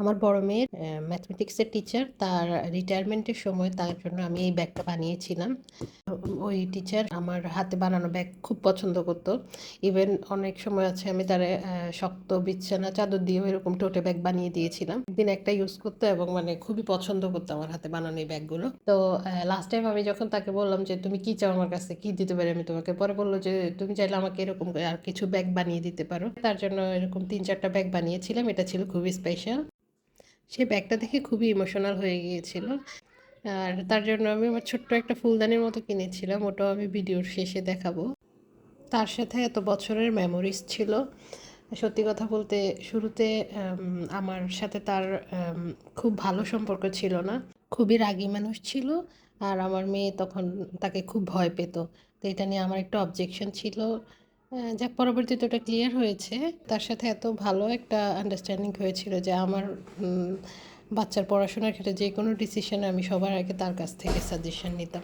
আমার বড় মেয়ের ম্যাথমেটিক্সের টিচার তার রিটায়ারমেন্টের সময় তার জন্য আমি এই ব্যাগটা বানিয়েছিলাম। ওই টিচার আমার হাতে বানানো ব্যাগ খুব পছন্দ করতো। ইভেন অনেক সময় আছে আমি তার শক্ত, বিছানা, চাদর দিয়েও এরকম টোটে ব্যাগ বানিয়ে দিয়েছিলাম। একদিন একটা ইউজ করতো এবং মানে খুবই পছন্দ করতো আমার হাতে বানানো এই ব্যাগগুলো তো লাস্ট টাইম আমি যখন তাকে বললাম যে, তুমি কি চাও আমার কাছে? কি দিতে পারি আমি তোমাকে? পরে বলল যে, তুমি চাইলে আমাকে এরকম আর কিছু ব্যাগ বানিয়ে দিতে পারো। তার জন্য এরকম তিন চারটা ব্যাগ বানিয়েছিলাম। এটা ছিল খুবই স্পেশাল সেই ব্যাগটা দেখে খুবই ইমোশনাল হয়ে গিয়েছিল। আর তার জন্য আমি আমার ছোট্ট একটা ফুলদানির মতো কিনেছিলাম, ওটাও আমি ভিডিওর শেষে দেখাবো। তার সাথে এত বছরের মেমোরিজ ছিল। সত্যি কথা বলতে শুরুতে আমার সাথে তার খুব ভালো সম্পর্ক ছিল না। খুবই রাগী মানুষ ছিল আর আমার মেয়ে তখন তাকে খুব ভয় পেত। তো এটা নিয়ে আমার একটা অবজেকশন ছিল। যাক, পরবর্তীতে ওটা ক্লিয়ার হয়েছে। তার সাথে এত ভালো একটা আন্ডারস্ট্যান্ডিং হয়েছিল যে আমার বাচ্চার পড়াশোনার ক্ষেত্রে যে কোনো ডিসিশনে আমি সবার আগে তার কাছ থেকে সাজেশন নিতাম।